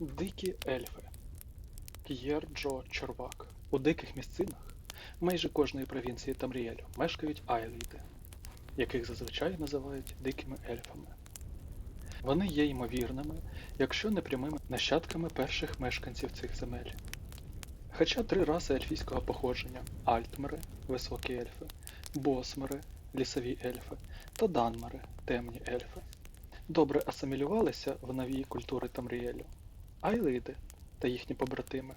Дикі ельфи. П'єр Джо Чорвак. У диких місцинах майже кожної провінції Тамріелю мешкають айліти, яких зазвичай називають дикими ельфами. Вони є ймовірними, якщо не прямими нащадками перших мешканців цих земель. Хоча три раси ельфійського походження альтмери, високі ельфи, босмери, лісові ельфи та данмери, темні ельфи, добре асимілювалися в новій культури Тамріелю. Айлиди та їхні побратими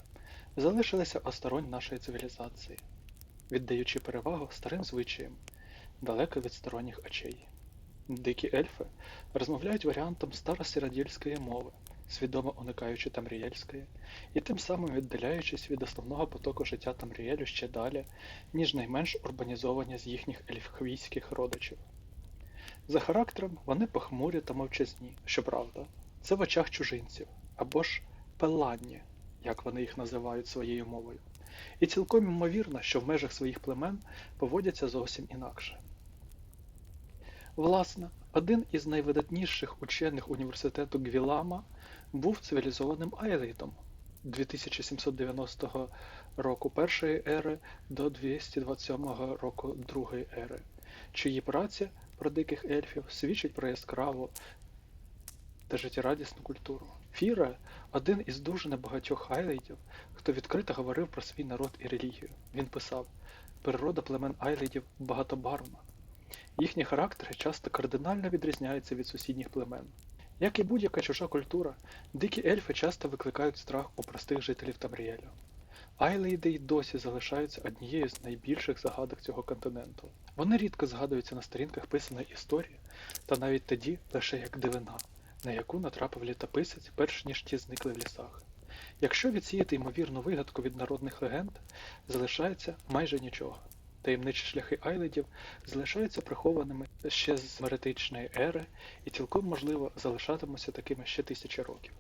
залишилися осторонь нашої цивілізації, віддаючи перевагу старим звичаям, далеко від сторонніх очей. Дикі ельфи розмовляють варіантом старосіродільської мови, свідомо уникаючи тамрієльської, і тим самим віддаляючись від основного потоку життя Тамріелю ще далі, ніж найменш урбанізовані з їхніх ельфхвійських родичів. За характером вони похмурі та мовчазні, щоправда, це в очах чужинців, або ж пеланні, як вони їх називають своєю мовою. І цілком ймовірно, що в межах своїх племен поводяться зовсім інакше. Власне, один із найвидатніших учених університету Гвілама був цивілізованим айлитом 2790 року першої ери до 227 року другої ери, чиї праці про диких ельфів свідчить про яскраву та життєрадісну культуру. Фіра один із дуже небагатьох айлідів, хто відкрито говорив про свій народ і релігію. Він писав: природа племен айлідів багатобарвна. Їхні характери часто кардинально відрізняються від сусідніх племен. Як і будь-яка чужа культура, дикі ельфи часто викликають страх у простих жителів Тамріелю. Айлейди й досі залишаються однією з найбільших загадок цього континенту. Вони рідко згадуються на сторінках писаної історії, та навіть тоді лише як дивина, на яку натрапив літописець, перш ніж ті зникли в лісах. Якщо відсіяти ймовірну вигадку від народних легенд, залишається майже нічого. Таємничі шляхи айледів залишаються прихованими ще з меретичної ери і цілком можливо залишатимуться такими ще тисячі років.